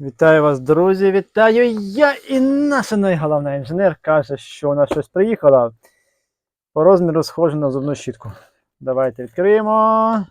Вітаю вас, друзі! Вітаю я і наша найголовна інженер каже, що у нас щось приїхало. По розміру схоже на зубну щітку. Давайте відкриємо.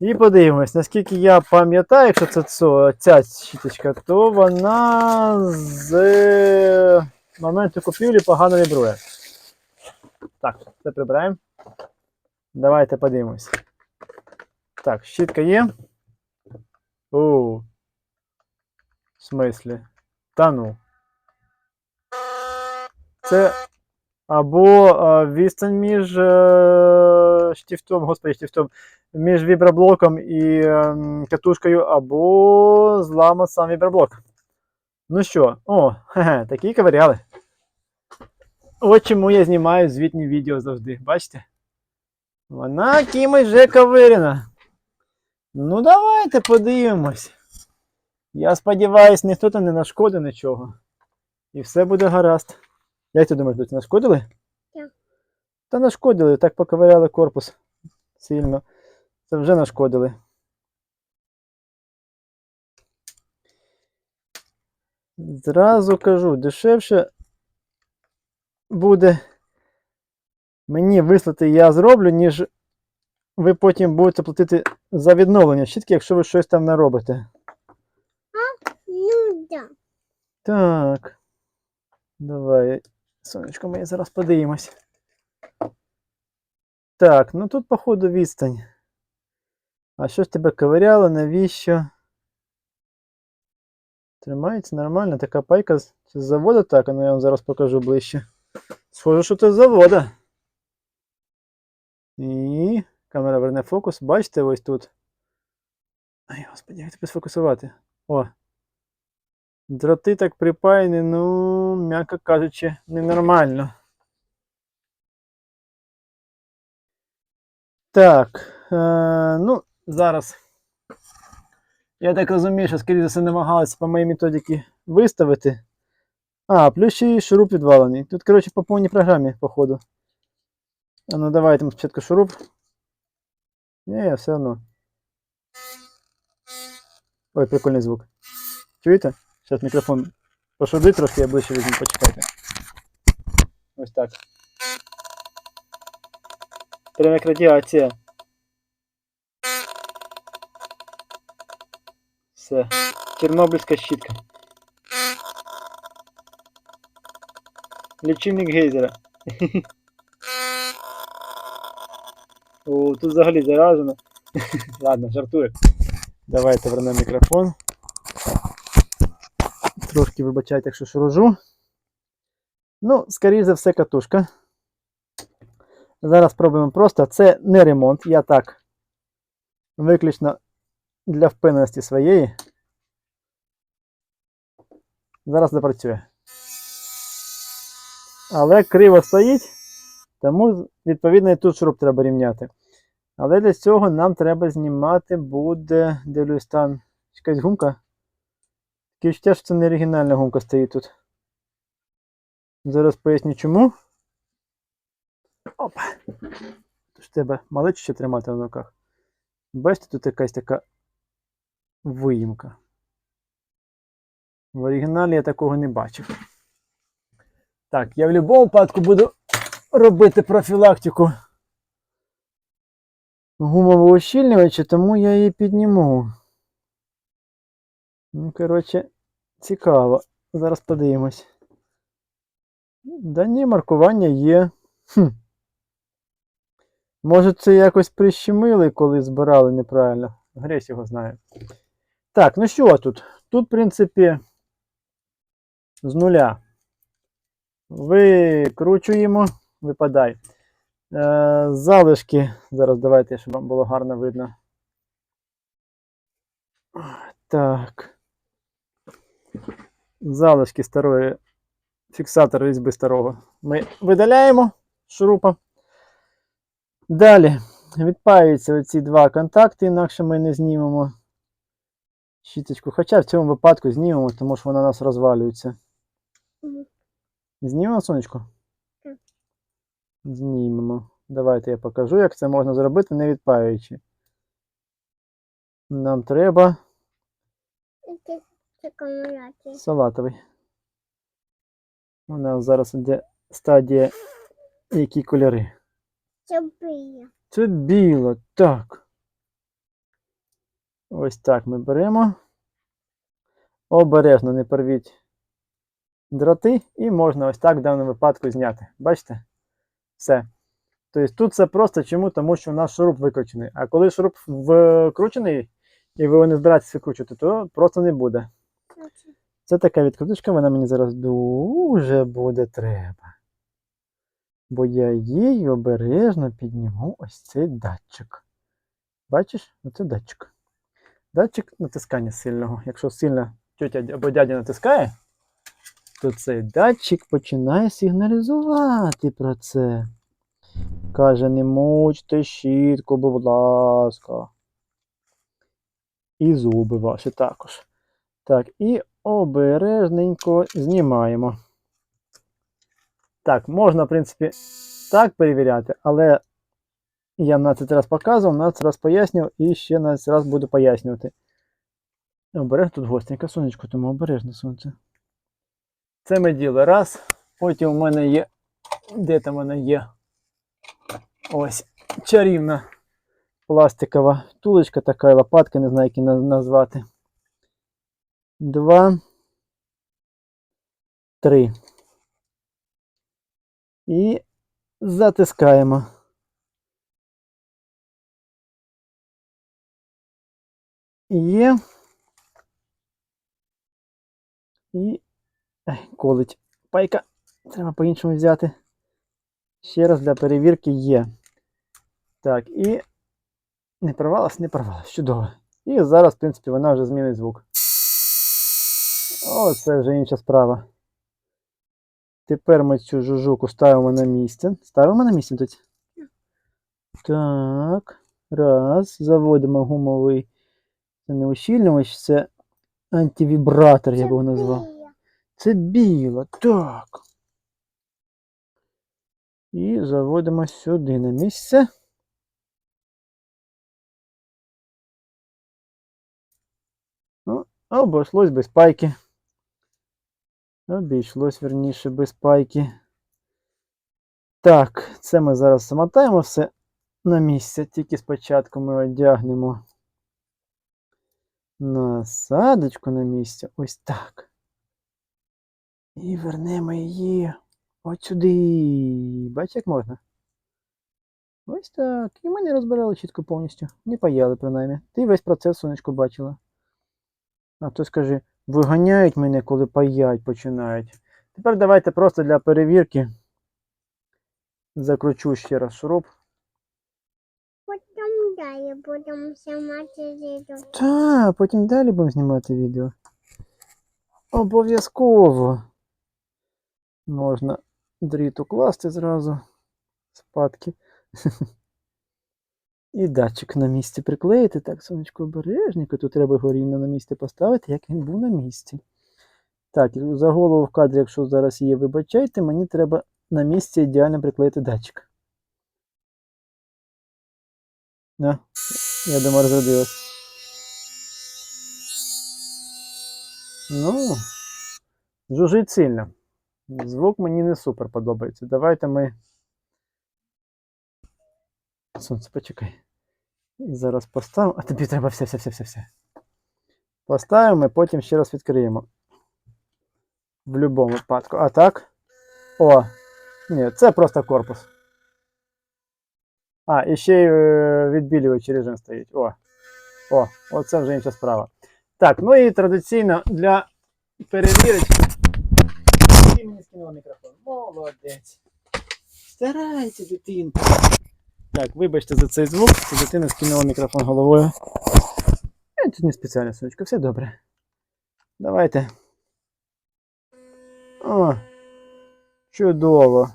І подивимось, наскільки я пам'ятаю, якщо це ця щіточка, то вона з моменту купівлі погано вібрує. Так, це прибираємо. Давайте подивимось. Так, щітка є. Оу. В смислі? Та ну. Це або е, відстань між е, штифтом, господи, штифтом, між віброблоком і ем, катушкою, або злама сам віброблок. Ну що, о, хе-хе, такі ковиряли. От чому я знімаю звітні відео завжди, бачите? Вона кимось вже ковиряна. Ну, давайте подивимось. Я сподіваюсь, ніхто там не нашкодив нічого. І все буде гаразд. Як ти думаєш, тут нашкодили? Так. Та нашкодили, так поковиряли корпус сильно. Це вже нашкодили. Зразу кажу, дешевше буде мені вислати я зроблю, ніж ви потім будете платити за відновлення щітки, якщо ви щось там не робите. Ну да. Так. Давай, сонечко моє, зараз подивимось. Так, ну тут, походу, відстань. А що ж тебе ковиряло, навіщо? Тримається нормально, така пайка з з заводу, так, ну я вам зараз покажу ближче. Схоже, що це з завода. І камера верне фокус. Бачите ось тут. Ай, господи, як тебе сфокусувати? О, Дроти так припаяні, ну, м'яко кажучи, ненормально. Так, е, ну, зараз. Я так розумію, що, скоріше все, намагалися по моїй методиці виставити. А, плюс ще й шуруп відвалений. Тут, коротше, по повній програмі, походу. А ну давайте спочатку шуруп. Ні, все одно. Ой, прикольний звук. Чуєте? Зараз мікрофон пошуди трошки, я ближче візьму, почекайте. Ось так. Прям як радіація. Все. Чорнобильська щітка. Лічильник гейзера. О, тут взагалі заражено. Ладно, жартую. Давайте вернемо мікрофон. Трошки вибачайте, якщо шуружу. Ну, скоріше за все, катушка. Зараз спробуємо просто. Це не ремонт. Я так. Виключно для впевненості своєї. Зараз запрацює. Але криво стоїть, тому, відповідно, і тут шуруп треба рівняти. Але для цього нам треба знімати буде. Дивлюсь там якась гумка. Таке відчуття, що це не оригінальна гумка стоїть тут. Зараз поясню чому. Опа. Тож тебе малечу ще тримати в руках. Бачите, тут якась така виїмка. В оригіналі я такого не бачив. Так, я в будь-якому випадку буду робити профілактику гумового ущільнювача, тому я її підніму. Ну, коротше, цікаво. Зараз подивимось. Да ні, маркування є. Хм. Може, це якось прищемили, коли збирали неправильно. Гресь його знає. Так, ну що тут? Тут, в принципі, з нуля. Викручуємо, випадай. Е, залишки. Зараз давайте, щоб вам було гарно видно. Так. Залишки старої фіксатора різьби старого ми видаляємо шурупа. Далі відпаюються оці два контакти, інакше ми не знімемо щіточку. Хоча в цьому випадку знімемо, тому що вона у нас розвалюється. Знімемо сонечко? Знімемо. Давайте я покажу, як це можна зробити, не відпаюючи. Нам треба Це акумулятор. Салатовий. У нас зараз іде стадія, які кольори. Це біє. Це біло, так. Ось так ми беремо. Обережно не порвіть дроти, і можна ось так в даному випадку зняти. Бачите? Все. Тобто тут це просто чому? Тому що у нас шуруп викручений. А коли шуруп вкручений, і ви його не збираєтеся викручувати, то просто не буде. Це така відкруточка, вона мені зараз дуже буде треба. Бо я їй обережно підніму ось цей датчик. Бачиш? Оце датчик. Датчик натискання сильного. Якщо сильно тетя або дядя натискає, то цей датчик починає сигналізувати про це. Каже, не мучте щітку, будь ласка. І зуби ваші також. Так, і обережненько знімаємо. Так, можна, в принципі, так перевіряти, але я на цей раз показував, на цей раз пояснював і ще на цей раз буду пояснювати. Обережно тут гостенька сонечко, тому обережно сонце. Це ми діли раз. Потім у мене є. Де там вона є? Ось чарівна пластикова втулочка така, лопатка, не знаю, як її назвати. Два. Три. І затискаємо. Є. І колить пайка. Треба по-іншому взяти. Ще раз для перевірки є. Так, і не порвалась, не порвалась. Чудово. І зараз, в принципі, вона вже змінить звук. О, це вже інша справа. Тепер ми цю жужуку ставимо на місце. Ставимо на місце тут. Так. Раз. Заводимо гумовий. Це не ущільнювач, це антивібратор, я б його назвав. Це біло, так. І заводимо сюди на місце. Ну, обійшлось без пайки. Обійшлось, верніше, без пайки. Так, це ми зараз замотаємо все на місце. Тільки спочатку ми одягнемо насадочку на місце. Ось так. І вернемо її от сюди. Бачиш, як можна? Ось так. І ми не розбирали чітко повністю. Не паяли, принаймні. Ти весь процес сонечко бачила. А то скажи, виганяють мене, коли паять починають. Тепер давайте просто для перевірки закручу ще раз шуруп. Потім далі будемо знімати відео. Та, потім далі будемо знімати відео. Обов'язково. Можна дріт укласти зразу. Спадки. І датчик на місці приклеїти. Так, сонечко обережненько. Тут треба його рівно на місці поставити, як він був на місці. Так, за голову в кадрі, якщо зараз є, вибачайте, мені треба на місці ідеально приклеїти датчик. На, я думаю, розрядилась. Ну, жужить сильно. Звук мені не супер подобається. Давайте ми. Сонце, почекай. І зараз поставимо. А тобі треба все, все, все, все, все. Поставимо і потім ще раз відкриємо. В будь-якому випадку. А так. О! Ні, це просто корпус. А, і ще й е, відбілюваючий режим стоїть. О! О, оце вже інша справа. Так, ну і традиційно для перевірочки. Ти мені скинула мікрофон. Молодець. Старайся, дитинка. Так, вибачте за цей звук, дитина скинула мікрофон головою. Е, Це не спеціально, сонечко, все добре. Давайте. О, чудово.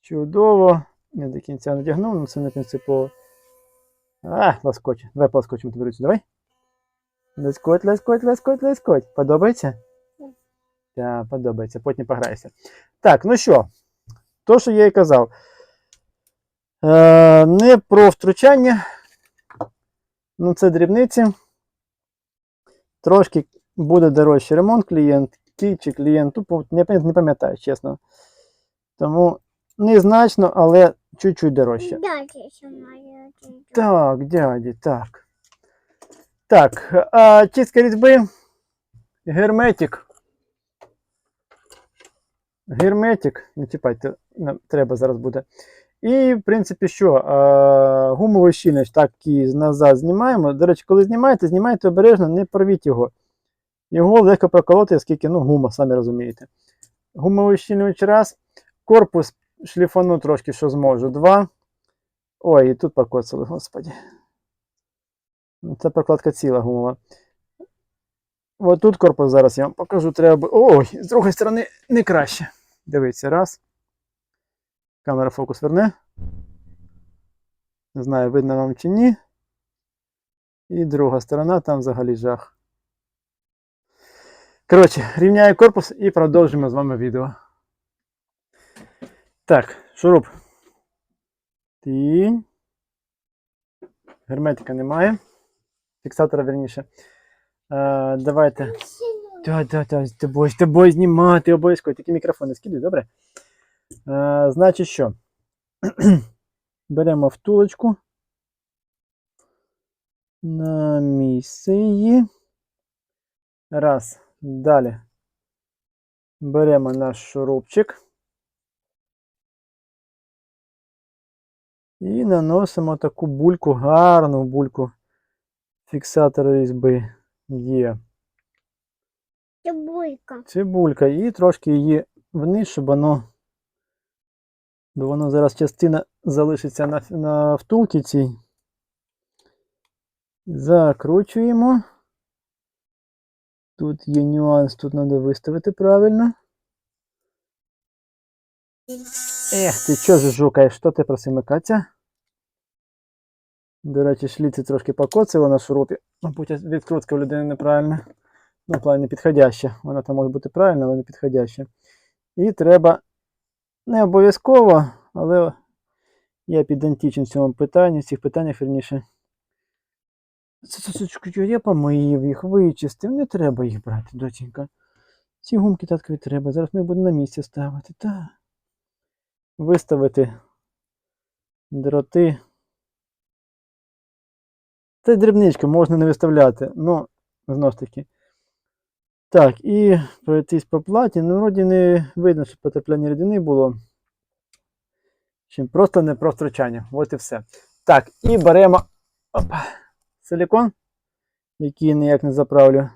Чудово. Не до кінця надягнув, але це не принципово. А, ласкоч. Давай полоскочимо тобі руці, давай. Ласкоть, ласкоть, ласкоть, ласкоть. Подобається? Так. Так, подобається. Потім пограєшся. Так, ну що, то, що я і казав. Не про втручання. Ну, це дрібниці. трошки буде дорожчий ремонт клієнтки чи клієнту, не, пам'ятаю, чесно. Тому незначно, але чуть-чуть дорожче. Дальше самолет идет. Так, дяді, так. Так, а чистка різьби. Герметик. Герметик. Не чіпайте, нам треба зараз буде. І, в принципі, що? А, гумовий щільнич так і назад знімаємо. До речі, коли знімаєте, знімайте обережно, не порвіть його. Його легко проколоти, оскільки ну, гума, самі розумієте. Гумовий щільнич раз. Корпус шліфану трошки, що зможу. Два. Ой, і тут покоцали, господі. Ну, Це прокладка ціла гумова. Ось тут корпус зараз я вам покажу. Треба. Ой, з другої сторони не краще. Дивіться, раз. Камера фокус верне. Не знаю, видно вам чи ні. І друга сторона, там взагалі жах. Коротше, рівняю корпус і продовжимо з вами відео. Так, шуруп. Тінь. Герметика немає. Фіксатора верніше. Е, давайте. Та, з тобою, з тобою знімати обов'язково. Тільки мікрофон не скидуй, добре? Е, значить що? Беремо втулочку. На місце її. Раз. Далі. Беремо наш шурупчик. І наносимо таку бульку, гарну бульку фіксатора різьби. Є. Цибулька. Цибулька. І трошки її вниз, щоб воно. Бо воно зараз частина залишиться на, на втулці цій. Закручуємо. Тут є нюанс, тут треба виставити правильно. Ех, ти чого ж жукаєш? Що ти просимо Катя? До речі, шліці трошки покоцало на шурупі. Мабуть, відкрутка в людини неправильна. Ну, в плані підходяща. Вона там може бути правильна, але не підходяща. І треба не обов'язково, але я підантичен в цьому питанні, в цих питаннях. Цуцочку, я помив їх, вичистив, не треба їх брати, доченька. Ці гумки таткові треба. Зараз ми будемо на місці ставити. Та. Виставити дроти. Це дрібничка, можна не виставляти. Ну, знову ж таки. Так, і пройтись по платі. Ну, вроді не видно, що потепляння рідини було. Чим просто не про втручання. От і все. Так, і беремо опа, силікон, який ніяк не заправлю.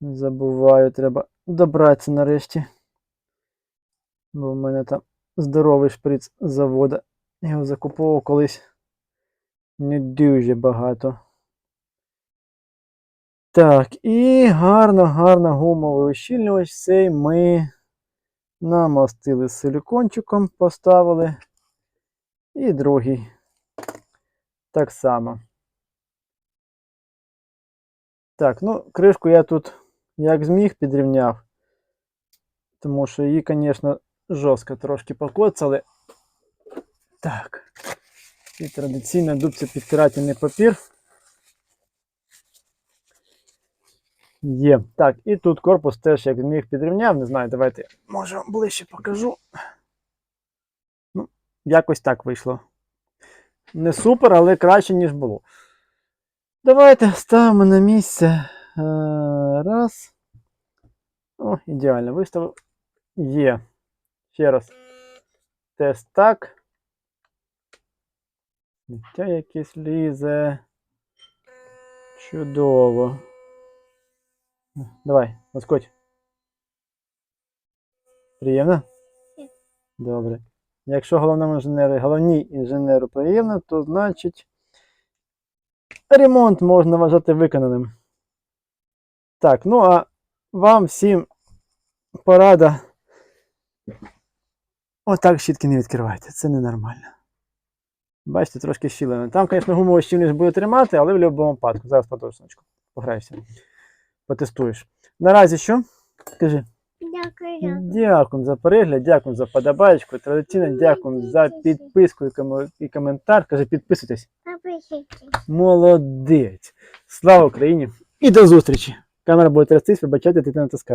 Не забуваю, треба добратися нарешті. Бо в мене там здоровий шприц завода. Я його закуповував колись не дуже багато. Так, і гарно, гарно гумовий ущільнювач цей ми намастили силікончиком, поставили. І другий. Так само. Так, ну, кришку я тут як зміг підрівняв. Тому що її, звісно, жорстко трошки покоцали. Так. І традиційно дубця підтирательний папір. Є. Так, і тут корпус теж як зміг підрівняв. Не знаю, давайте може вам ближче покажу. Ну, якось так вийшло. Не супер, але краще, ніж було. Давайте ставимо на місце. Е, Раз. О, ідеально виставив. Є. Ще раз. Тест так. Сміття якесь лізе. Чудово. Давай, лоскоть. Приємно? Ні. Добре. Якщо головному інженеру, головній інженеру приємно, то значить ремонт можна вважати виконаним. Так, ну а вам всім порада. Отак щітки не відкривайте. Це ненормально. Бачите, трошки щілено. Там, звісно, гумовий щільність буде тримати, але в будь-якому випадку. Зараз подовжничку. Пограйся. Потестуєш. Наразі що? Кажи. Дякую, дякую. За перегляд, дякую за подобаєчку. Традиційно дякую за підписку і, коментар. Кажи, підписуйтесь. Молодець. Слава Україні! І до зустрічі. Камера буде трястись, вибачайте, ти натискаєш.